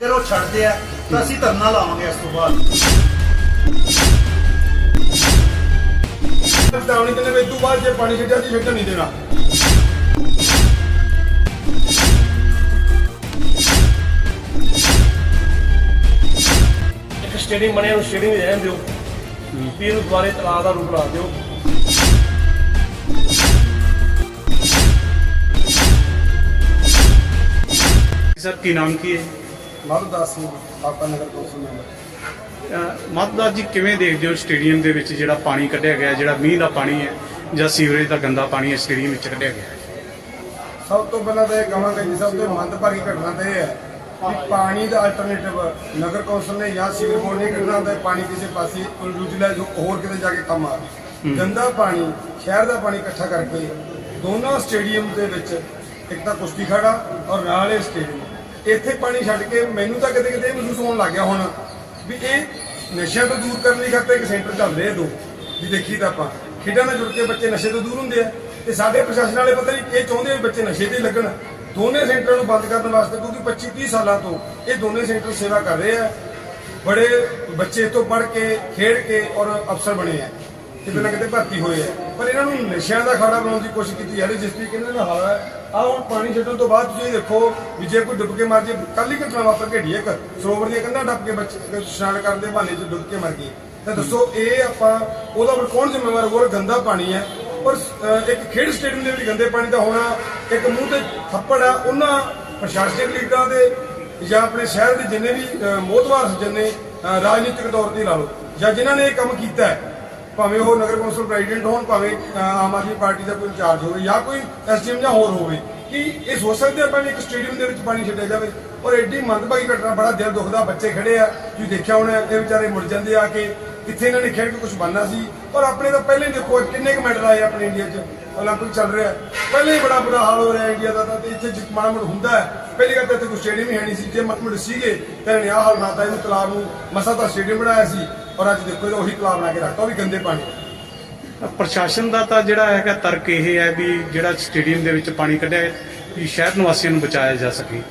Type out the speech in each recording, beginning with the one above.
ਅਗਰ ਉਹ ਛੱਡਦੇ ਆ ਤਾਂ ਅਸੀਂ ਧਰਨਾ ਲਾਵਾਂਗੇ ਇਸ ਤੋਂ ਬਾਅਦ। ਦਿੰਦੇ ਵੀ ਇਹ ਤੋਂ ਬਾਅਦ ਜੇ ਪਾਣੀ ਛੱਡਿਆ ਜੀ ਛੱਡਣ ਨਹੀਂ ਦੇਣਾ। ਇੱਕ ਸਟੇਡੀਅਮ ਬਣਿਆ ਉਹ ਸਟੇਡੀਅਮ ਹੀ ਰਹਿਣ ਦਿਓ। ਇਹਨੂੰ ਦੁਬਾਰੇ ਤਲਾਅ ਦਾ ਰੂਪ ਬਣਾ ਦਿਓ। ਸਰ ਕੀ ਨਾਮ ਕੀ ਹੈ? ਮਰਦਾਸ ਸਿੰਘ ਆਪਾ ਨਗਰ ਕੌਂਸਲ ਮੈਂਬਰ। ਮਤਦਾਸ ਜੀ ਕਿਵੇਂ ਦੇਖਦੇ ਹੋ ਸਟੇਡੀਅਮ ਦੇ ਵਿੱਚ ਜਿਹੜਾ ਪਾਣੀ ਕੱਢਿਆ ਗਿਆ ਜਿਹੜਾ ਮੀਂਹ ਦਾ ਪਾਣੀ ਹੈ ਜਾਂ ਸੀਵਰੇਜ ਦਾ ਗੰਦਾ ਪਾਣੀ ਹੈ ਸਟੇਡੀਅਮ ਵਿੱਚ ਕੱਢਿਆ ਗਿਆ? ਸਭ ਤੋਂ ਪਹਿਲਾਂ ਤਾਂ ਇਹ ਕਹਾਂਗਾ ਜੀ ਸਭ ਤੋਂ ਮੰਦਭਾਗੀ ਘਟਨਾ ਤਾਂ ਇਹ ਹੈ ਕਿ ਪਾਣੀ ਦਾ ਅਲਟਰਨੇਟਿਵ ਨਗਰ ਕੌਂਸਲ ਨੇ ਜਾਂ ਸੀਵਰ ਬੋਰਡ ਨੇ ਕੱਢਣਾ ਹੈ ਪਾਣੀ ਕਿਸੇ ਪਾਸੇ ਯੂਟਿਲਾਈਜ਼ ਹੋਰ ਕਿਤੇ ਜਾ ਕੇ ਕੰਮ ਆ ਗੰਦਾ ਪਾਣੀ ਸ਼ਹਿਰ ਦਾ ਪਾਣੀ ਇਕੱਠਾ ਕਰਕੇ ਦੋਨੋਂ ਸਟੇਡੀਅਮ ਦੇ ਵਿੱਚ ਇੱਕ ਤਾਂ ਕੁਸ਼ਤੀ ਖੜਾ ਔਰ ਨਾਲ ਇਹ ਸਟੇਡੀਅਮ। ਇੱਥੇ ਪਾਣੀ ਛੱਡ ਕੇ ਮੈਨੂੰ ਤਾਂ ਕਿਤੇ ਕਿਤੇ ਮਹਿਸੂਸ ਹੋਣ ਲੱਗ ਗਿਆ ਹੁਣ ਵੀ ਇਹ ਨਸ਼ਿਆਂ ਤੋਂ ਦੂਰ ਕਰਨ ਲਈ ਖਾਤੇ ਇੱਕ ਸੈਂਟਰ ਚੱਲ ਰਹੇ ਆ ਦੋ। ਵੀ ਦੇਖੀ ਤਾਂ ਆਪਾਂ, ਖੇਡਾਂ ਨਾਲ ਜੁੜ ਕੇ ਬੱਚੇ ਨਸ਼ੇ ਤੋਂ ਦੂਰ ਹੁੰਦੇ ਆ ਤੇ ਸਾਡੇ ਪ੍ਰਸ਼ਾਸਨ ਵਾਲੇ ਪਤਾ ਨਹੀਂ ਇਹ ਚਾਹੁੰਦੇ ਆ ਵੀ ਬੱਚੇ ਨਸ਼ੇ ਤੇ ਲੱਗਣ। ਦੋਨੇ ਸੈਂਟਰਾਂ ਨੂੰ ਬੰਦ ਕਰਨ ਵਾਸਤੇ ਕਿਉਂਕਿ 25 30 ਸਾਲਾਂ ਤੋਂ ਇਹ ਦੋਨੇ ਸੈਂਟਰ ਸੇਵਾ ਕਰ ਰਹੇ ਆ। ਬੜੇ ਬੱਚੇ ਤੋਂ ਪੜ੍ਹ ਕੇ, ਖੇਡ ਕੇ ਔਰ ਅਫਸਰ ਬਣੇ ਆ। ਕਿਤੇ ਨਾ ਕਿਤੇ ਭਰਤੀ ਹੋਏ ਆ। ਪਰ ਇਹਨਾਂ ਨੂੰ ਨਸ਼ਿਆਂ ਦਾ ਖਾੜਾ ਬਣਾਉਣ ਦੀ ਕੋਸ਼ਿਸ਼ ਕੀਤੀ ਜਾ ਰਹੀ ਜਿਸ ਤਰੀਕੇ ਨਾਲ ਇਹਨਾਂ ਦਾ ਹਾਲ ਹੈ। ਆਹ ਹੁਣ ਪਾਣੀ ਛੱਡਣ ਤੋਂ ਬਾਅਦ ਤੁਸੀਂ ਦੇਖੋ ਵੀ ਜੇ ਕੋਈ ਡੁੱਬ ਕੇ ਮਰ ਜੇ ਕੱਲ ਹੀ ਘਟਨਾ ਵਾਪਰ ਘਟੀ ਇੱਕ। ਸਰੋਵਰ ਦੀਆਂ ਕੰਧਾਂ ਡੱਬ ਕੇ ਬੱਚੇ ਇਸ਼ਨਾਨ ਕਰਨ ਦੇ ਬਹਾਨੇ 'ਚ ਡੁੱਬ ਕੇ ਮਰ ਗਏ ਤਾਂ ਦੱਸੋ ਇਹ ਆਪਾਂ ਉਹਦਾ ਫਿਰ ਕੌਣ ਜ਼ਿੰਮੇਵਾਰ ਹੋਰ ਗੰਦਾ ਪਾਣੀ ਹੈ। ਔਰ ਇੱਕ ਖੇਡ ਸਟੇਡੀਅਮ ਦੇ ਵਿੱਚ ਗੰਦੇ ਪਾਣੀ ਦਾ ਹੋਣਾ ਇੱਕ ਮੂੰਹ ਤੇ ਥੱਪੜ ਆ ਉਹਨਾਂ ਪ੍ਰਸ਼ਾਸਨਿਕ ਲੀਡਰਾਂ ਦੇ ਜਾਂ ਆਪਣੇ ਸ਼ਹਿਰ ਦੇ ਜਿੰਨੇ ਵੀ ਅਹ, ਮੋਹਤਵਾਰ ਜਿੰਨੇ ਅਹ, ਰਾਜਨੀਤਿਕ ਤੌਰ ਤੇ ਲਾ ਲਓ। ਜਾਂ ਜਿਨ੍ਹਾਂ ਨੇ ਇਹ ਕੰਮ ਕੀਤਾ ਹੈ ਭਾਵੇਂ ਉਹ ਨਗਰ ਕੌਂਸਲ ਪ੍ਰੈਜ਼ੀਡੈਂਟ ਹੋਣ ਭਾਵੇਂ ਅਹ, ਆਮ ਆਦਮੀ ਪਾਰਟੀ ਦਾ ਕੋਈ ਇੰਚਾਰਜ ਹੋਵੇ ਜਾਂ ਕੋਈ ਐਸਡੀਐਮ ਜਾਂ ਹੋਰ ਹੋਵੇ ਕਿ ਇਹ ਸੋਚ ਸਕਦੇ ਆਪਾਂ ਵੀ ਇੱਕ ਸਟੇਡੀਅਮ ਦੇ ਵਿੱਚ ਪਾਣੀ ਛੱਡਿਆ ਜਾਵੇ ਔਰ ਐਡੀ ਮੰਦਭਾਗੀ ਘਟਨਾ ਬੜਾ ਦਿਲ ਦੁਖਦਾ ਬੱਚੇ ਖੜੇ ਆ ਤੁਸੀਂ ਦੇਖਿਆ ਹੋਣਾ ਇਹ ਵਿਚਾਰੇ ਮੁੜ ਜਾਂਦੇ ਆ ਕੇ ਕਿੱਥੇ ਇਹਨਾਂ ਨੇ ਖੇਡ ਕੇ ਕੁਝ ਬਣਨਾ ਸੀ ਔਰ ਆਪਣੇ ਤਾਂ ਪਹਿਲੇ ਹੀ ਦੇਖੋ ਕਿੰਨੇ ਕੁ ਮੈਡਲ ਆਏ ਆਪਣੇ ਇੰਡੀਆ 'ਚ 올림픽 ਚੱਲ ਰਿਹਾ ਪਹਿਲੇ ਹੀ ਬੜਾ ਬੁਰਾ ਹਾਲ ਹੋ ਰਿਹਾ ਇੰਡੀਆ ਦਾ ਤਾਂ ਤੇ ਇੱਥੇ ਜਿ- ਮਾੜਾ ਮੋੜ ਹੁੰਦਾ ਹੈ ਪਹਿਲੀ ਗੱਲ ਤਾਂ ਇੱਥੇ ਕੋਈ ਸਟੇਡੀਅਮ ਹੀ ਹੈ ਨਹੀਂ ਸੀ ਜੇ ਮਤਮੜ ਸੀਗੇ ਤਾਂ ਇਹਨੇ ਆਹ ਹਾਲ ਬਣਾਤਾ ਇਹਨੂੰ ਤਲਾਬ ਨੂੰ ਮਸਾ ਤਾਂ ਸਟੇਡੀਅਮ ਬਣਾਇਆ ਸੀ ਔਰ ਅੱਜ ਦੇਖੋ ਇਹਦਾ ਉਹੀ ਤਲਾਬ ਬਣਾ ਕੇ ਰੱਖਤਾ ਉਹ ਵੀ ਗੰਦੇ ਪਾਣੀ। ਪ੍ਰਸ਼ਾਸਨ ਦਾ ਤਾਂ ਜਿਹੜਾ ਹੈਗਾ ਤਰਕ ਇਹ ਹੈ ਵੀ ਜਿਹੜਾ ਸਟੇਡੀਅਮ ਦੇ ਵਿੱਚ ਪਾਣੀ ਕੱਢਿਆ ਵੀ ਸ਼ਹਿਰ ਨਿਵਾਸੀਆਂ ਨੂੰ ਬਚਾਇਆ ਜਾ ਸਕੇ।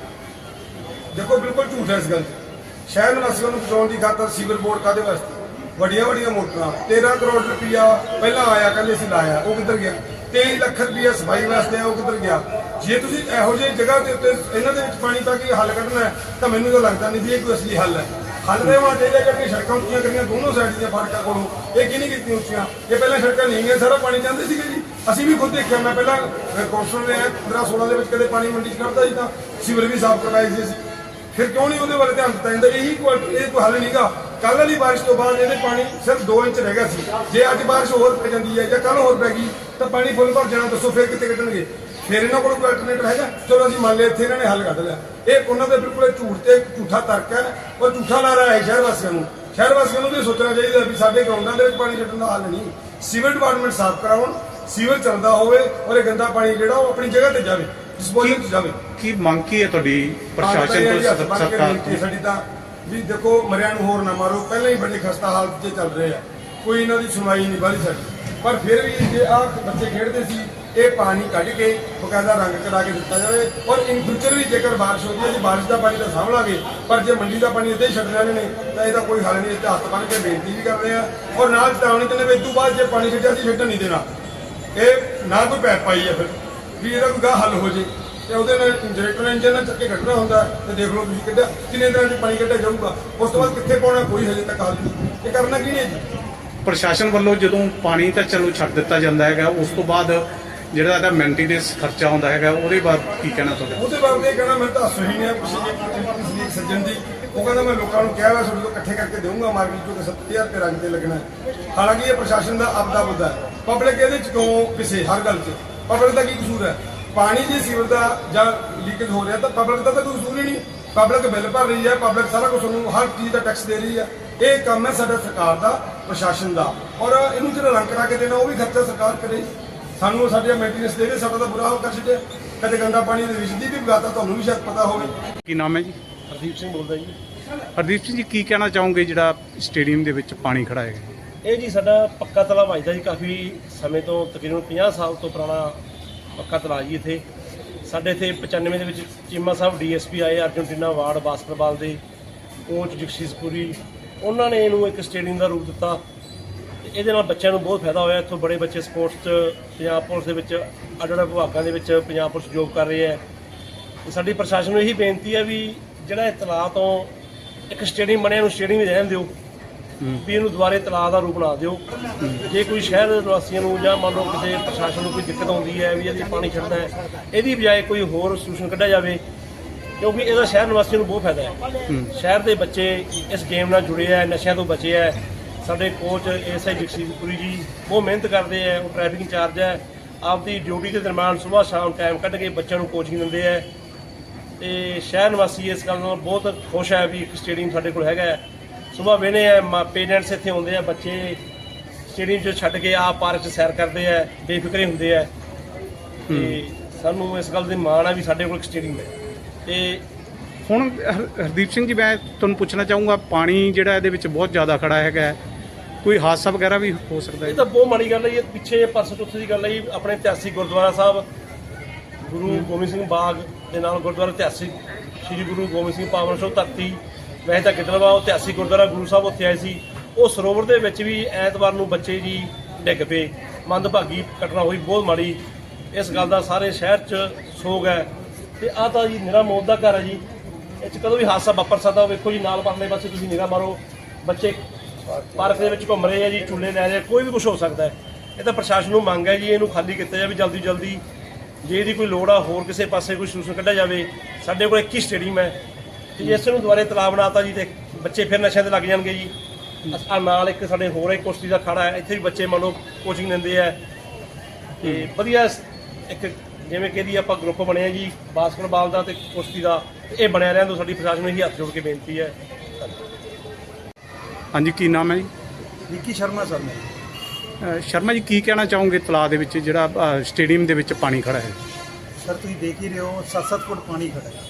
ਦੇਖੋ ਬਿਲਕੁਲ ਝੂਠ ਹੈ ਇਸ ਗੱਲ। 'ਚ ਸ਼ਹਿਰ ਨਿਵਾਸੀਆਂ ਨੂੰ ਬਚਾਉਣ ਦੀ ਖਾਤਰ ਸੀਵਰ ਬੋਰਡ ਕਾਦੇ ਵਾਸਤੇ? ਵੱਡੀਆਂ ਵੱਡੀਆਂ ਮੋਟਰਾਂ। 13 ਕਰੋੜ ਰੁਪਇਆ ਪਹਿਲਾਂ ਆਇਆ ਕਹਿੰਦੇ ਸੀ ਲਾਇਆ ਉਹ ਕਿੱਧਰ ਗਿਆ? 23 ਲੱਖ ਰੁਪਇਆ ਸਫ਼ਾਈ ਵਾਸਤੇ ਆਇਆ ਉਹ ਕਿੱਧਰ ਗਿਆ? ਜੇ ਤੁਸੀਂ ਇਹੋ ਜਿਹੀ ਜਗ੍ਹਾ ਦੇ ਉੱਤੇ ਇਹਨਾਂ ਦੇ ਵਿੱਚ ਪਾਣੀ ਪਾ ਕੇ ਹੱਲ ਕੱਢਣਾ ਤਾਂ ਮੈਨੂੰ ਤਾਂ ਲੱਗਦਾ ਨਹੀਂ ਵੀ ਇਹ ਕੋਈ ਅਸਲੀ ਹੱਲ ਹੈ। ਹੱਲ ਦੇ ਚਾਹੀਦਾ ਕਿ ਸੜਕਾਂ ਉੱਚੀਆਂ ਕਰੀਆਂ, ਦੋਨੋਂ ਸਾਈਡ ਦੀਆਂ ਫਾਟਕਾਂ ਕੋਲੋਂ। ਇਹ ਕਿਹਨੀ ਕੀਤੀਆਂ ਉੱਚੀਆਂ? ਇਹ ਪਹਿਲਾਂ ਸੜਕਾਂ ਨਹੀਂ ਗਈਆਂ ਸਾਰਾ ਪਾਣੀ ਜਾਂਦੇ ਸੀਗੇ ਜੀ। ਅਸੀਂ ਵੀ ਖੁਦ ਦੇਖਿਆ, ਮੈਂ ਪਹਿਲਾਂ ਕੌਂਸਲਰ ਨੇ 15 16 ਦੇ ਵਿੱਚ ਕਦੇ ਪਾਣੀ ਮੰਡੀ 'ਚ ਕੱਢਦਾ ਸੀ ਤਾਂ ਸੀਵਰ ਵੀ ਸਾਫ਼ ਕਰਵਾਏ ਸੀ ਅਸੀਂ। ਫਿਰ ਕਿਉਂ ਨਹੀਂ ਉਹਦੇ ਵੱਲ ਧਿਆਨ ਦਿੱਤਾ? ਜਾਂਦਾ ਇਹੀ ਕੋਈ ਇਹ ਕੋਈ ਹੱਲ ਨਹੀਂਗਾ ਕੱਲ ਵਾਲੀ ਬਾਰਿਸ਼ ਤੋਂ ਬਾਅਦ ਇਹਦੇ ਪਾਣੀ ਸਿਰਫ 2 ਇੰਚ ਰਹਿ ਗਿਆ ਸੀ। ਜੇ ਅੱਜ ਬਾਰਿਸ਼ ਹੋਰ ਪੈ ਜਾਂਦੀ ਹੈ ਜਾਂ ਕੱਲ ਹੋਰ ਪੈ ਗਈ, ਤਾਂ ਪਾਣੀ ਫੁੱਲ ਭਰ ਜਾਣਾ, ਦੱਸੋ ਫਿਰ ਕਿੱਥੇ ਕੱਢਣਗੇ? ਫਿਰ ਇਹਨਾਂ ਕੋਲ ਕੋਈ ਅਲਟਰਨੇਟਿਵ ਹੈਗਾ? ਚਲੋ ਅਸੀਂ ਮੰਨ ਲਿਆ ਇੱਥੇ ਇਹਨਾਂ ਨੇ ਹੱਲ ਕੱਢ ਲਿਆ। ਇਹ ਉਹਨਾਂ ਦੇ ਬਿਲਕੁਲ ਝੂਠ ਤੇ ਝੂਠਾ ਤਰਕ ਹੈ ਉਹ ਝੂਠਾ ਲਾ ਰਿਹਾ ਹੈ ਸ਼ਹਿਰ ਵਾਸੀਆਂ ਨੂੰ। ਸ਼ਹਿਰ ਵਾਸੀਆਂ ਨੂੰ ਵੀ ਸੋਚਣਾ ਚਾਹੀਦਾ ਵੀ ਸਾਡੇ ਗਰਾਊਂਡਾਂ ਦੇ ਵਿੱਚ ਪਾਣੀ ਛੱਡਣ ਦਾ ਹੱਲ ਨਹੀਂ। ਸਿਵਲ ਡਿਪਾਰਟਮੈਂਟ ਸਾਫ਼ ਕਰਾਉਣ ਸੀਵਰ ਚੱਲਦਾ ਹੋਵੇ ਔਰ ਇਹ ਗੰਦਾ ਪਾਣੀ ਜਿਹੜਾ ਉਹ ਆਪਣੀ ਜਗ੍ਹਾ ਤੇ ਜਾਵੇ ਡਿਸਪੋਜ਼ਲ 'ਚ ਜਾਵੇ। ਕੀ ਮੰਗ ਕੀ ਹੈ ਤੁਹਾਡੀ ਪ੍ਰਸ਼ਾਸਨ ਤੋਂ ਤੋਂ ਸਰ- ਸਰਕਾਰ ਤੋਂ? ਸਾਡੀ ਤਾਂ ਵੀ ਦੇਖੋ ਮਰਿਆਂ ਨੂੰ ਹੋਰ ਨਾ ਮਾਰੋ ਪਹਿਲਾਂ ਹੀ ਬੜੇ ਖਸਤਾ ਹਾਲਤ 'ਚ ਚੱਲ ਰਹੇ ਆ। ਕੋਈ ਇਹਨਾਂ ਦੀ ਸੁਣਵਾਈ ਨਹੀਂ ਬਾਲੀ ਸਾਡੀ। ਪਰ ਫਿਰ ਵੀ ਜੇ ਆਹ ਬੱਚੇ ਖੇਡਦੇ ਸੀ ਇਹ ਪਾਣੀ ਕੱਢ ਕੇ ਬਕਾਇਦਾ ਰੰਗ ਕਰਾ ਕੇ ਦਿੱਤਾ ਜਾਵੇ ਔਰ ਇਨ ਫਿਊਚਰ ਵੀ ਜੇਕਰ ਬਾਰਿਸ਼ ਹੋਈ ਹੈ ਜੀ ਬਾਰਿਸ਼ ਦਾ ਪਾਣੀ ਤਾਂ ਸਾਂਭ ਲਾਂਗੇ, ਪਰ ਜੇ ਮੰਡੀ ਦਾ ਪਾਣੀ ਇੱਦਾਂ ਹੀ ਛੱਡਣਾ ਇਹਨਾਂ ਨੇ, ਤਾਂ ਇਹਦਾ ਕੋਈ ਹੱਲ ਨਹੀਂ ਇੱਥੇ ਹੱਥ ਬੰਨ੍ਹ ਕੇ ਬੇਨਤੀ ਵੀ ਕਰਦੇ ਆ। ਔਰ ਨਾਲ ਚੇਤਾਵਨੀ ਦਿੰਦੇ ਵੀ ਇਸ ਤੋਂ ਬਾਅਦ ਜੇ ਪਾਣੀ ਛੱਡਿਆ ਸੀ ਛੱਡਣ ਨਹੀਂ ਦੇਣਾ। ਇਹ ਨਾ ਕੋਈ ਪੈਪ ਪਾਈ ਹੈ ਫਿਰ, ਵੀ ਇਹਦਾ ਕੋਈ ਗਾ ਹੱਲ ਹੋ ਜੇ, ਤੇ ਉਹਦੇ ਨਾਲ ਜਨਰੇਟਰ ਇੰਜਨ ਨਾਲ ਚੱਕੇ ਕੱਢਣਾ ਹੁੰਦਾ, ਤੇ ਦੇਖ ਲਓ ਤੁਸੀਂ ਕਿੱਦਾਂ ਕਿੰਨੇ ਦਿਨਾਂ 'ਚ ਪਾਣੀ ਕੱਢਿਆ ਜਾਊਗਾ, ਉਸ ਤੋਂ ਬਾਅਦ ਕਿੱਥੇ ਪਾਉਣਾ, ਕੋਈ ਹਜੇ ਤੱਕ ਹੱਲ ਨਹੀਂ। ਇਹ ਕਰਨਾ ਕੀ ਨਹੀਂ ਜੀ? ਪ੍ਰਸ਼ਾਸਨ ਵੱਲੋਂ ਜਦੋਂ ਪਾਣੀ ਤਾਂ ਚਲੋ ਛੱਡ ਦਿੱਤਾ ਜਾਂਦਾ ਹੈਗਾ, ਉਸ ਤੋਂ ਬਾਅਦ ਜਿਹੜਾ ਇਹਦਾ ਮੇਨਟੇਨੈਂਸ ਖਰਚਾ ਆਉਂਦਾ ਹੈਗਾ, ਉਹਦੇ ਬਾਰੇ ਕੀ ਕਹਿਣਾ ਤੁਹਾਡਾ? ਉਹਦੇ ਬਾਰੇ ਇਹ ਕਹਿਣਾ, ਮੈਂ ਤਾਂ ਸਹੀ ਨਹੀਂ ਪਿਛਲੀ ਸੱਜਣ ਦੀ, ਉਹ ਕਹਿੰਦਾ ਮੈਂ ਲੋਕਾਂ ਨੂੰ ਕਿਹਾ ਵਾ ਤੁਹਾਡੇ ਤੋਂ ਇਕੱਠੇ ਕਰਕੇ ਦੇਵਾਂਗਾ ਮਾਰਕੀਟ ਚੋਂ 70000 ਰੁਪਏ ਰੰਗ ਤੇ ਲੱਗਣਾ ਹਾਲਾਂਕਿ ਇਹ ਪ੍ਰਸ਼ਾਸਨ ਦਾ ਆਪਦਾ ਮੁੱਦਾ ਹੈ। ਪਬਲਿਕ ਇਹਦੇ ਚ ਕਿਉਂ ਕਿਸੇ ਹਰ ਗੱਲ 'ਚ? ਪਬਲਿਕ ਦਾ ਕੀ ਕਸੂਰ ਹੈ? ਪਾਣੀ ਜੇ ਸੀਵਰ ਦਾ ਜਾਂ ਲੀਕੇਜ ਹੋ ਰਿਹਾ, ਤਾਂ ਪਬਲਿਕ ਦਾ ਤਾਂ ਕੋਈ ਕਸੂਰ ਹੀ ਨਹੀਂ। ਪਬਲਿਕ ਬਿੱਲ ਭਰ ਰਹੀ ਹੈ ਪਬਲਿਕ ਸਾਰਾ ਕੁਝ ਨੂੰ ਹਰ ਚੀਜ਼ ਦਾ ਟੈਕਸ ਦੇ ਰਹੀ ਹੈ। ਇਹ ਕੰਮ ਹੈ ਸਾਡਾ ਸਰਕਾਰ ਦਾ, ਪ੍ਰਸ਼ਾਸਨ ਦਾ। ਔਰ ਇਹਨੂੰ ਜਿਹੜਾ ਰੰਗ ਕਰਾ ਕੇ ਦੇਣਾ, ਉਹ ਵੀ ਖਰਚਾ ਸਰਕਾਰ ਕਰੇ। ਸਾਨੂੰ ਸਾਡੀਆਂ ਮੇਨਟੇਨੈਂਸ ਦੇ ਦੇ ਸਾਡਾ ਤਾਂ ਬੁਰਾ ਹਾਲ ਕਰ ਛੱਡਿਆ। ਕਦੇ ਗੰਦਾ ਪਾਣੀ ਦੇ ਵਿੱਚ ਦੀ ਵੀ ਬਗਾਤਾ ਤੁਹਾਨੂੰ ਵੀ ਸ਼ਾਇਦ ਪਤਾ ਹੋਵੇ। ਕੀ ਨਾਮ ਹੈ ਜੀ? ਹਰਦੀਪ ਸਿੰਘ ਬੋਲਦਾ ਜੀ। ਹਰਦੀਪ ਸਿੰਘ ਜੀ ਕੀ ਕਹਿਣਾ ਚਾਹੋਗੇ ਜਿਹੜਾ ਸਟੇਡੀਅਮ ਦੇ ਵਿੱਚ ਪਾਣੀ ਖੜਾ ਹੈਗਾ? ਇਹ ਜੀ ਸਾਡਾ ਪੱਕਾ ਤਲਾਅ ਵੱਜਦਾ ਜੀ ਕਾਫੀ ਸਮੇਂ ਤੋਂ ਤਕਰੀਬਨ 50 ਸਾਲ ਤੋਂ ਪੁਰਾਣਾ ਪੱਕਾ ਤਲਾਅ ਜੀ ਇੱਥੇ। ਸਾਡੇ ਇੱਥੇ 95 ਦੇ ਵਿੱਚ ਚੀਮਾ ਸਾਹਿਬ ਡੀਐਸਪੀ ਆਏ ਅਰਜਨਟੀਨਾ ਵਾਰਡ ਬਾਸਕਟਬਾਲ ਦੇ ਕੋਚ ਜਗਸੀਸਪੁਰੀ। ਉਹਨਾਂ ਨੇ ਇਹਨੂੰ ਇੱਕ ਸਟੇਡੀਅਮ ਦਾ ਰੂਪ ਦਿੱਤਾ। ਇਹਦੇ ਨਾਲ ਬੱਚਿਆਂ ਨੂੰ ਬਹੁਤ ਫਾਇਦਾ ਹੋਇਆ। ਇੱਥੋਂ ਬੜੇ ਬੱਚੇ ਸਪੋਰਟਸ 'ਚ ਪੰਜਾਬ ਪੁਲਿਸ ਦੇ ਵਿੱਚ ਅੱਡ ਅੱਡ ਵਿਭਾਗਾਂ ਦੇ ਵਿੱਚ ਪੰਜਾਬ ਪੁਲਿਸ ਜੋਬ ਕਰ ਰਹੀ ਹੈ। ਸਾਡੀ ਪ੍ਰਸ਼ਾਸਨ ਨੂੰ ਇਹੀ ਬੇਨਤੀ ਹੈ ਵੀ ਜਿਹੜਾ ਇਹ ਤਲਾਅ ਤੋਂ ਇੱਕ ਸਟੇਡੀਅਮ ਬਣਿਆ ਨੂੰ ਸਟੇਡੀਅਮ ਹੀ ਰਹਿਣ ਦਿਓ। ਵੀ ਇਹਨੂੰ ਦੁਬਾਰੇ ਤਲਾਅ ਦਾ ਰੂਪ ਬਣਾ ਦਿਓ। ਜੇ ਕੋਈ ਸ਼ਹਿਰ ਦੇ ਨਿਵਾਸੀਆਂ ਨੂੰ ਜਾਂ ਮੰਨ ਲਓ ਕਿਸੇ ਪ੍ਰਸ਼ਾਸਨ ਨੂੰ ਕੋਈ ਦਿੱਕਤ ਆਉਂਦੀ ਹੈ ਵੀ ਇਹਦੇ ਪਾਣੀ ਛੱਡਦਾ ਹੈ ਇਹਦੀ ਬਜਾਏ ਕੋਈ ਹੋਰ ਸੋਲੂਸ਼ਨ ਕੱਢਿਆ ਜਾਵੇ ਕਿਉਂਕਿ ਇਹਦਾ ਸ਼ਹਿਰ ਨਿਵਾਸੀਆਂ ਨੂੰ ਬਹੁਤ ਫਾਇਦਾ ਹੈ। ਸ਼ਹਿਰ ਦੇ ਬੱਚੇ ਇਸ ਗੇਮ ਨਾਲ ਜੁੜੇ ਆ ਨਸ਼ਿਆਂ ਤੋਂ ਬਚੇ ਆ ਸਾਡੇ ਕੋਚ ਐਸਆਈ ਜਗਸੀਰਪੁਰੀ ਜੀ ਬਹੁਤ ਮਿਹਨਤ ਕਰਦੇ ਆ ਉਹ ਟ੍ਰੈਫਿਕ ਇੰਚਾਰਜ ਹੈ ਆਪਦੀ ਡਿਊਟੀ ਦੇ ਦਰਮਿਆਨ ਸਵੇਰ ਸ਼ਾਮ ਟਾਈਮ ਕੱਢ ਕੇ ਬੱਚਿਆਂ ਨੂੰ ਕੋਚਿੰਗ ਦਿੰਦੇ ਆ। ਤੇ ਸ਼ਹਿਰ ਨਿਵਾਸੀ ਇਸ ਗੱਲ ਨਾਲ ਬਹੁਤ ਖੁਸ਼ ਹੈ ਵੀ ਇੱਕ ਸਟੇਡੀਅਮ ਸਾਡੇ ਕੋਲ ਹੈਗਾ ਸਵੇਰ ਵੇਨੇ ਆ ਪੇਰੈਂਟਸ ਇੱਥੇ ਆਉਂਦੇ ਆ ਬੱਚੇ ਸਟੇਡੀਅਮ 'ਚ ਛੱਡ ਕੇ ਆ ਪਾਰਕ 'ਚ ਸੈਰ ਕਰਦੇ ਆ ਬੇਫਿਕਰੇ ਹੁੰਦੇ ਆ। ਤੇ ਸਾਨੂੰ ਇਸ ਗੱਲ ਦੀ ਮਾਣ ਹੈ ਵੀ ਸਾਡੇ ਕੋਲ ਇੱਕ ਸਟੇਡੀਅਮ ਹੈ। ਤੇ ਹੁਣ ਹਰ- ਹਰਦੀਪ ਸਿੰਘ ਜੀ ਮੈਂ ਤੁਹਾਨੂੰ ਪੁੱਛਣਾ ਚਾਹੂੰਗਾ ਪਾਣੀ ਜਿਹੜਾ ਇਹਦੇ ਵਿੱਚ ਬਹੁਤ ਜ਼ਿਆਦਾ ਖੜਾ ਹੈਗਾ। ਕੋਈ ਹਾਦਸਾ ਵਗੈਰਾ ਵੀ ਹੋ ਸਕਦਾ ਹੈ? ਇਹ ਤਾਂ ਬਹੁਤ ਮਾੜੀ ਗੱਲ ਹੈ ਜੀ। ਇਹ ਪਿੱਛੇ ਪਰਸੋਂ ਚੌਥੇ ਦੀ ਗੱਲ ਹੈ ਜੀ, ਆਪਣੇ ਇਤਿਹਾਸਿਕ ਗੁਰਦੁਆਰਾ ਸਾਹਿਬ, ਗੁਰੂ ਗੋਬਿੰਦ ਸਿੰਘ ਬਾਗ ਦੇ ਨਾਲ ਗੁਰਦੁਆਰਾ ਇਤਿਹਾਸਿਕ, ਸ੍ਰੀ ਗੁਰੂ ਗੋਬਿੰਦ ਸਿੰਘ ਪਾਵਨ ਪਾਵਨਸ਼ੋ ਧਰਤੀ, ਵੈਸੇ ਤਾਂ ਗਿੱਦੜਵਾ ਇਤਿਹਾਸਿਕ ਗੁਰਦੁਆਰਾ ਗੁਰੂ ਸਾਹਿਬ ਉੱਥੇ ਆਏ ਸੀ। ਉਹ ਸਰੋਵਰ ਦੇ ਵਿੱਚ ਵੀ ਐਤਵਾਰ ਨੂੰ ਬੱਚੇ ਜੀ ਡਿੱਗ ਪਏ, ਮੰਦਭਾਗੀ ਘਟਨਾ ਹੋਈ, ਬਹੁਤ ਮਾੜੀ। ਇਸ ਗੱਲ ਦਾ ਸਾਰੇ ਸ਼ਹਿਰ 'ਚ ਸੋਗ ਹੈ। ਤੇ ਆਹ ਤਾਂ ਜੀ ਨਿਰਾ ਮੌਤ ਦਾ ਘਰ ਹੈ ਜੀ। ਇਹ 'ਚ ਕਦੋਂ ਵੀ ਹਾਦਸਾ ਵਾਪਰ ਸਕਦਾ ਵੇਖੋ ਜੀ, ਨਾਲ ਪਰਲੇ ਪਾਸੇ ਤੁਸੀਂ ਨਿਗਾਹ ਮਾਰੋ, ਬੱਚੇ ਪਾਰਕ ਦੇ ਵਿੱਚ ਘੁੰਮ ਰਹੇ ਆ ਜੀ ਚੁੱਲ੍ਹੇ ਲੈ ਰਹੇ ਕੋਈ ਵੀ ਕੁਝ ਹੋ ਸਕਦਾ ਹੈ। ਇਹ ਤਾਂ ਪ੍ਰਸ਼ਾਸਨ ਨੂੰ ਮੰਗ ਹੈ ਜੀ ਇਹਨੂੰ ਖਾਲੀ ਕੀਤਾ ਜਾਵੇ ਜਲਦੀ ਜਲਦੀ। ਜੇ ਇਹਦੀ ਕੋਈ ਲੋੜ ਆ ਹੋਰ ਕਿਸੇ ਪਾਸੇ ਕੋਈ ਸੋਲੂਸ਼ਨ ਕੱਢਿਆ ਜਾਵੇ ਸਾਡੇ ਕੋਲ ਇੱਕ ਹੀ ਸਟੇਡੀਅਮ ਹੈ। ਤੇ ਜੇ ਇਸ ਨੂੰ ਦੁਬਾਰੇ ਤਲਾਬ ਬਣਾਤਾ ਜੀ ਤੇ ਬੱਚੇ ਫਿਰ ਨਸ਼ਿਆਂ ਤੇ ਲੱਗ ਜਾਣਗੇ ਜੀ। ਆ ਨਾਲ ਇੱਕ ਸਾਡੇ ਹੋਰ ਇੱਕ ਕੁਸ਼ਤੀ ਦਾ ਖੜਾ ਹੈ ਇੱਥੇ ਵੀ ਬੱਚੇ ਮੰਨ ਲਓ ਕੋਚਿੰਗ ਦਿੰਦੇ ਆ। ਤੇ ਵਧੀਆ ਇੱਕ ਜਿਵੇਂ ਕਿ ਇਹਦੀ ਆਪਾਂ ਗਰੁੱਪ ਬਣਿਆ ਜੀ ਬਾਸਕਟਬਾਲ ਦਾ ਤੇ ਕੁਸ਼ਤੀ ਦਾ ਇਹ ਬਣਿਆ ਰਹਿਣ ਤੋਂ ਸਾਡੀ ਪ੍ਰਸ਼ਾਸਨ ਨੂੰ ਇਹੀ ਹੱਥ ਜੋੜ ਕੇ ਬੇਨਤੀ ਹੈ। ਹਾਂਜੀ ਕੀ ਨਾਮ ਹੈ ਜੀ? ਵਿੱਕੀ ਸ਼ਰਮਾ ਸਰ ਅ, ਸ਼ਰਮਾ ਜੀ ਕੀ ਕਹਿਣਾ ਚਾਹੋਗੇ ਤਲਾਅ ਦੇ ਵਿੱਚ ਜਿਹੜਾ ਅ, ਸਟੇਡੀਅਮ ਦੇ ਵਿੱਚ ਪਾਣੀ ਖੜਾ ਹੈ? ਸਰ ਤੁਸੀਂ ਦੇਖ ਹੀ ਰਹੇ ਹੋ 7-7 ਫੁੱਟ ਪਾਣੀ ਖੜਾ ਹੈ।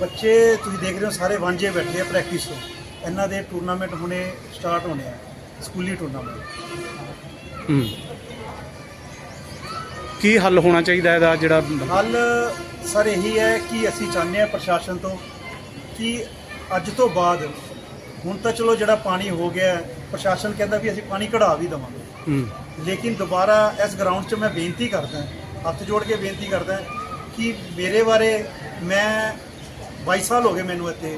ਬੱਚੇ ਤੁਸੀਂ ਦੇਖ ਰਹੇ ਹੋ ਸਾਰੇ ਵਾਂਝੇ ਬੈਠੇ ਆ ਪ੍ਰੈਕਟਿਸ ਤੋਂ। ਇਹਨਾਂ ਦੇ ਟੂਰਨਾਮੈਂਟ ਹੁਣੇ ਸਟਾਰਟ ਹੋਣੇ ਆ ਸਕੂਲੀ ਟੂਰਨਾਮੈਂਟ ਹੂੰ। ਕੀ ਹੱਲ ਹੋਣਾ ਚਾਹੀਦਾ ਇਹਦਾ ਜਿਹੜਾ ਹੱਲ ਸਰ ਇਹੀ ਹੈ ਕਿ ਅਸੀਂ ਚਾਹੁੰਦੇ ਹਾਂ ਪ੍ਰਸ਼ਾਸਨ ਤੋਂ ਕਿ ਅੱਜ ਤੋਂ ਬਾਅਦ ਹੁਣ ਤਾਂ ਚਲੋ ਜਿਹੜਾ ਪਾਣੀ ਹੋ ਗਿਆ ਪ੍ਰਸ਼ਾਸਨ ਕਹਿੰਦਾ ਵੀ ਅਸੀਂ ਪਾਣੀ ਕਢਾ ਵੀ ਦੇਵਾਂਗੇ। ਲੇਕਿਨ ਦੁਬਾਰਾ ਇਸ ਗਰਾਊਂਡ 'ਚ ਮੈਂ ਬੇਨਤੀ ਕਰਦਾ ਹੱਥ ਜੋੜ ਕੇ ਬੇਨਤੀ ਕਰਦਾ ਕਿ ਮੇਰੇ ਬਾਰੇ ਮੈਂ 22 ਸਾਲ ਹੋ ਗਏ ਮੈਨੂੰ ਇੱਥੇ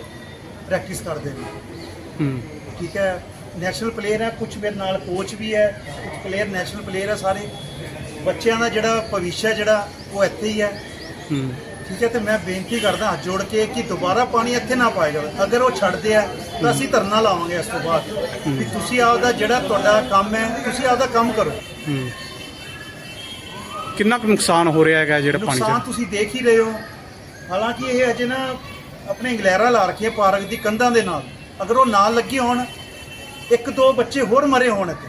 ਪ੍ਰੈਕਟਿਸ ਕਰਦੇ ਨੂੰ। ਠੀਕ ਹੈ ਨੈਸ਼ਨਲ ਪਲੇਅਰ ਹੈ ਕੁਝ ਮੇਰੇ ਨਾਲ ਕੋਚ ਵੀ ਹੈ ਕੁਝ ਪਲੇਅਰ ਨੈਸ਼ਨਲ ਪਲੇਅਰ ਹੈ ਸਾਰੇ। ਬੱਚਿਆਂ ਦਾ ਜਿਹੜਾ ਭਵਿੱਖ ਹੈ ਜਿਹੜਾ ਉਹ ਇੱਥੇ ਹੈ। ਹੂੰ। ਠੀਕ ਹੈ ਤੇ ਮੈਂ ਬੇਨਤੀ ਕਰਦਾ ਹੱਥ ਜੋੜ ਕੇ ਕਿ ਦੁਬਾਰਾ ਪਾਣੀ ਇੱਥੇ ਨਾ ਪਾਇਆ ਜਾਵੇ। ਅਗਰ ਉਹ ਛੱਡਦੇ ਆ ਤਾਂ ਅਸੀਂ ਧਰਨਾ ਲਾਵਾਂਗੇ ਇਸ ਤੋਂ ਬਾਅਦ ਵੀ ਤੁਸੀਂ ਆਪਦਾ ਜਿਹੜਾ ਤੁਹਾਡਾ ਕੰਮ ਹੈ ਤੁਸੀਂ ਆਪਦਾ ਕੰਮ ਕਰੋ। ਕਿੰਨਾ ਕੁ ਨੁਕਸਾਨ ਹੋ ਰਿਹਾ ਹੈਗਾ ਜਿਹੜਾ ਪਾਣੀ ਨੁਕਸਾਨ ਤੁਸੀਂ ਦੇਖ ਹੀ ਰਹੇ ਹੋ। ਹਾਲਾਂਕਿ ਇਹ ਅਜੇ ਨਾ ਆਪਣੇ ਗਲੈਰਾ ਲਾ ਰੱਖੀ ਹੈ ਪਾਰਕ ਦੀ ਕੰਧਾਂ ਦੇ ਨਾਲ। ਅਗਰ ਉਹ ਨਾਲ ਲੱਗੇ ਹੋਣ ਇੱਕ ਦੋ ਬੱਚੇ ਹੋਰ ਮਰੇ ਹੋਣ ਇੱਥੇ।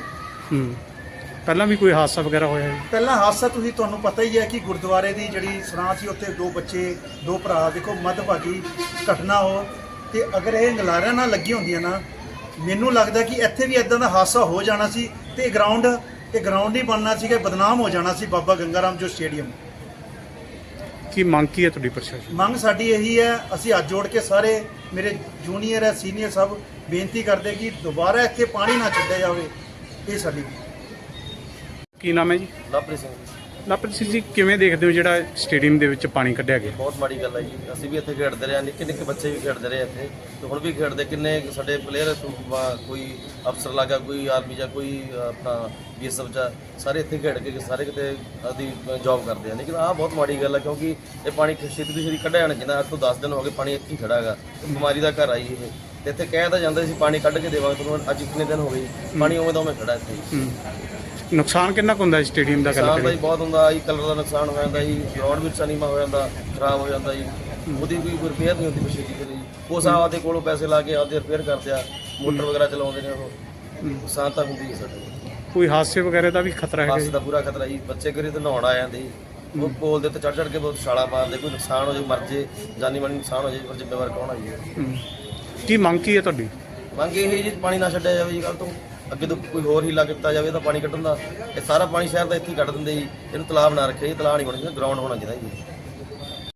ਹੂੰ। ਪਹਿਲਾਂ ਵੀ ਕੋਈ ਹਾਦਸਾ ਵਗੈਰਾ ਹੋਇਆ ਹੈ? ਪਹਿਲਾ ਹਾਦਸਾ ਤੁਸੀਂ ਤੁਹਾਨੂੰ ਪਤਾ ਹੀ ਹੈ ਕਿ ਗੁਰਦੁਆਰੇ ਦੀ ਜਿਹੜੀ ਸਰਾਂ ਸੀ ਉੱਥੇ ਦੋ ਬੱਚੇ ਦੋ ਭਰਾ ਦੇਖੋ ਮੱਧਭਾਗੀ ਘਟਨਾ ਹੋ ਤੇ ਅਗਰ ਇਹ ਗਲਾਰਿਆਂ ਨਾਲ ਲੱਗੀ ਹੁੰਦੀਆਂ ਨਾ ਮੈਨੂੰ ਲੱਗਦਾ ਕਿ ਇੱਥੇ ਵੀ ਇਦਾਂ ਦਾ ਹਾਦਸਾ ਹੋ ਜਾਣਾ ਸੀ ਤੇ ਗਰਾਊਂਡ ਇਹ ਗਰਾਊਂਡ ਹੀ ਬਣਨਾ ਸੀਗਾ ਬਦਨਾਮ ਹੋ ਜਾਣਾ ਸੀ ਬਾਬਾ ਗੰਗਾਰਾਮ ਜੋ ਸਟੇਡੀਅਮ। ਕੀ ਮੰਗ ਕੀ ਹੈ ਤੁਹਾਡੀ ਪ੍ਰਸ਼ਾਸਨ? ਮੰਗ ਸਾਡੀ ਇਹੀ ਹੈ ਅਸੀਂ ਹੱਥ ਜੋੜ ਕੇ ਸਾਰੇ ਮੇਰੇ ਜੂਨੀਅਰ ਹੈ ਸੀਨੀਅਰ ਸਭ ਬੇਨਤੀ ਕਰਦੇ ਕਿ ਦੁਬਾਰਾ ਇੱਥੇ ਪਾਣੀ ਨਾ ਛੱਡਿਆ ਜਾਵੇ ਇਹ ਸਾਡੀ ਕੀ ਨਾਮ ਹੈ ਜੀ? ਲਵਪ੍ਰੀਤ ਸਿੰਘ ਲਵਪ੍ਰੀਤ ਸਿੰਘ ਜੀ ਕਿਵੇਂ ਦੇਖਦੇ ਹੋ ਜਿਹੜਾ ਸਟੇਡੀਅਮ ਦੇ ਵਿੱਚ ਪਾਣੀ ਕੱਢਿਆ ਗਿਆ? ਬਹੁਤ ਮਾੜੀ ਗੱਲ ਹੈ ਜੀ। ਅਸੀਂ ਵੀ ਇੱਥੇ ਖੇਡਦੇ ਰਹੇ ਹਾਂ ਨਿੱਕੇ ਨਿੱਕੇ ਬੱਚੇ ਵੀ ਖੇਡਦੇ ਰਹੇ ਇੱਥੇ। ਤੇ ਹੁਣ ਵੀ ਖੇਡਦੇ ਕਿੰਨੇ ਸਾਡੇ ਪਲੇਅਰ ਕੋਈ ਅਫਸਰ ਲੱਗਾ ਕੋਈ ਆਰਮੀ ਜਾਂ ਕੋਈ ਆਪਣਾ ਬੀਐਸਐਫ ਜਾਂ ਸਾਰੇ ਇੱਥੇ ਖੇਡ ਕੇ ਸਾਰੇ ਕਿਤੇ ਆਦੀ ਜੌਬ ਕਰਦੇ ਆ ਲੇਕਿਨ ਆਹ ਬਹੁਤ ਮਾੜੀ ਗੱਲ ਹੈ ਕਿਉਂਕਿ ਇਹ ਪਾਣੀ ਛੇਤੀ ਤੋਂ ਛੇਤੀ ਕੱਢਿਆ ਜਾਣਾ ਚਾਹੀਦਾ ਅੱਜ ਤੋਂ 10 ਦਿਨ ਹੋ ਗਏ ਪਾਣੀ ਇੱਥੇ ਹੀ ਖੜਾ ਹੈਗਾ। ਤੇ ਬਿਮਾਰੀ ਦਾ ਘਰ ਆਈ ਇਹ। ਤੇ ਇੱਥੇ ਕਹਿ ਤਾਂ ਜਾਂਦਾ ਸੀ ਪਾਣੀ ਕੱਢ ਕੇ ਦੇਵਾਂਗੇ ਤੁਹਾਨੂੰ ਅੱਜ ਕਿੰਨੇ ਦਿਨ ਹੋ ਗਏ ਪਾਣੀ ਉਵੇਂ ਦਾ ਉਵੇਂ ਖੜਾ ਇੱਥੇ। ਹੀ। ਹੂੰ। ਨੁਕਸਾਨ ਕਿੰਨਾ ਕੁ ਹੁੰਦਾ ਸਟੇਡੀਅਮ ਦਾ ਗੱਲ ਨੁਕਸਾਨ ਦਾ ਕਰੀਏ? ਜੀ ਬਹੁਤ ਹੁੰਦਾ ਜੀ ਕਲਰ ਦਾ ਨੁਕਸਾਨ ਹੋ ਜਾਂਦਾ ਜੀ ਗਰਾਊਂਡ ਵਿੱਚ ਅਨੀਮਾ ਹੋ ਜਾਂਦਾ ਖਰਾਬ ਹੋ ਜਾਂਦਾ ਜੀ। ਉਹਦੀ ਕੋਈ ਰਿਪੇਅਰ ਨਹੀਂ ਹੁੰਦੀ ਪਿਛੇ ਦੀ ਜੀ। ਉਹ ਸਾਹਿਬ ਆਪਦੇ ਕੋਲੋਂ ਪੈਸੇ ਲਾ ਕੇ ਆਪਦੇ ਰਿਪੇਅਰ ਕਰਦੇ ਆ ਮੋਟਰ ਵਗੈਰਾ ਚਲਾਉਂਦੇ ਨੇ ਉਹ। ਨੁਕਸਾਨ ਤਾਂ ਹੁੰਦੀ ਹੈ ਸਾਡੇ ਕੋਈ ਹਾਦਸੇ ਵਗੈਰਾ ਦਾ ਵੀ ਖਤਰਾ ਹੈਗਾ ਬੱਸ ਜੀ? ਦਾ ਪੂਰਾ ਖਤਰਾ ਜੀ। ਬੱਚੇ ਕਰੀ ਤੇ ਨਹਾਉਣ ਆ ਜਾਂਦੇ ਜੀ। ਉਹ ਪੋਲ ਦੇ ਉੱਤੇ ਚੜ ਚੜ ਕੇ ਬਹੁਤ ਛਾਲਾ ਮਾਰਦੇ ਕੋਈ ਨੁਕਸਾਨ ਹੋ ਜਾਏ ਮਰ ਜੇ ਜਾਨੀ ਮਾਨੀ ਨੁਕਸਾਨ ਹੋ ਜਾਏ ਪਰ ਜ਼ਿੰਮੇਵਾਰ ਕੌਣ ਆ ਜੀ? ਹੂੰ। ਕੀ ਮੰਗ ਕੀ ਹੈ ਤੁਹਾਡੀ? ਮੰਗ ਇਹ ਜੀ ਪਾਣੀ ਨਾ ਛੱਡਿਆ ਜਾਵੇ ਜੀ ਕੱਲ ਤੋਂ। ਅੱਗੇ ਤੋਂ ਕੋਈ ਹੋਰ ਹੀਲਾ ਕੀਤਾ ਜਾਵੇ ਤਾਂ ਪਾਣੀ ਕੱਢਣ ਦਾ, ਇਹ ਸਾਰਾ ਪਾਣੀ ਸ਼ਹਿਰ ਦਾ ਇੱਥੇ ਹੀ ਕੱਢ ਦਿੰਦੇ ਜੀ। ਇਹਨੂੰ ਤਲਾਬ ਨਾ ਰੱਖੇ ਜੀ ਤਲਾਬ ਨਹੀਂ ਹੋਣਾ ਚਾਹੀਦਾ ਗਰਾਊਂਡ ਹੋਣਾ ਚਾਹੀਦਾ ਜੀ।